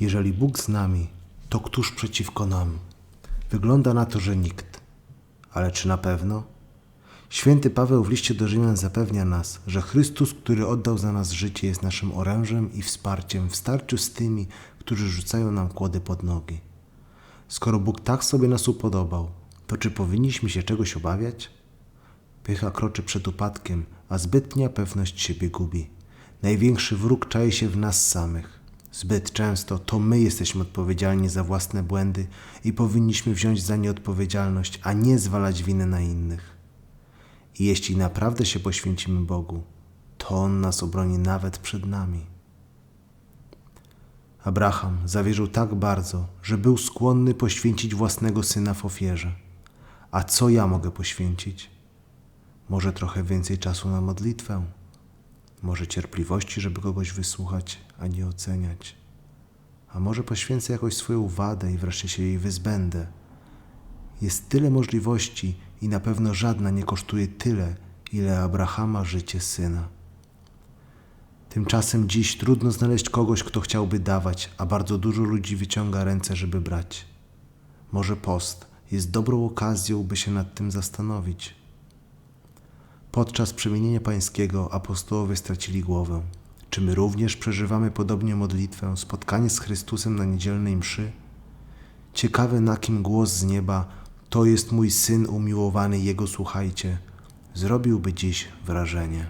Jeżeli Bóg z nami, to któż przeciwko nam? Wygląda na to, że nikt. Ale czy na pewno? Święty Paweł w liście do Rzymian zapewnia nas, że Chrystus, który oddał za nas życie, jest naszym orężem i wsparciem w starciu z tymi, którzy rzucają nam kłody pod nogi. Skoro Bóg tak sobie nas upodobał, to czy powinniśmy się czegoś obawiać? Pycha kroczy przed upadkiem, a zbytnia pewność siebie gubi. Największy wróg czai się w nas samych. Zbyt często to my jesteśmy odpowiedzialni za własne błędy i powinniśmy wziąć za nie odpowiedzialność, a nie zwalać winę na innych. I jeśli naprawdę się poświęcimy Bogu, to On nas obroni nawet przed nami. Abraham zawierzył tak bardzo, że był skłonny poświęcić własnego syna w ofierze. A co ja mogę poświęcić? Może trochę więcej czasu na modlitwę, może cierpliwości, żeby kogoś wysłuchać, a nie oceniać. A może poświęcę jakoś swoją wadę i wreszcie się jej wyzbędę. Jest tyle możliwości i na pewno żadna nie kosztuje tyle, ile Abrahama życie syna. Tymczasem dziś trudno znaleźć kogoś, kto chciałby dawać, a bardzo dużo ludzi wyciąga ręce, żeby brać. Może post jest dobrą okazją, by się nad tym zastanowić. Podczas przemienienia pańskiego apostołowie stracili głowę. Czy my również przeżywamy podobnie modlitwę, spotkanie z Chrystusem na niedzielnej mszy? Ciekawe na kim głos z nieba, to jest mój syn umiłowany, jego słuchajcie, zrobiłby dziś wrażenie.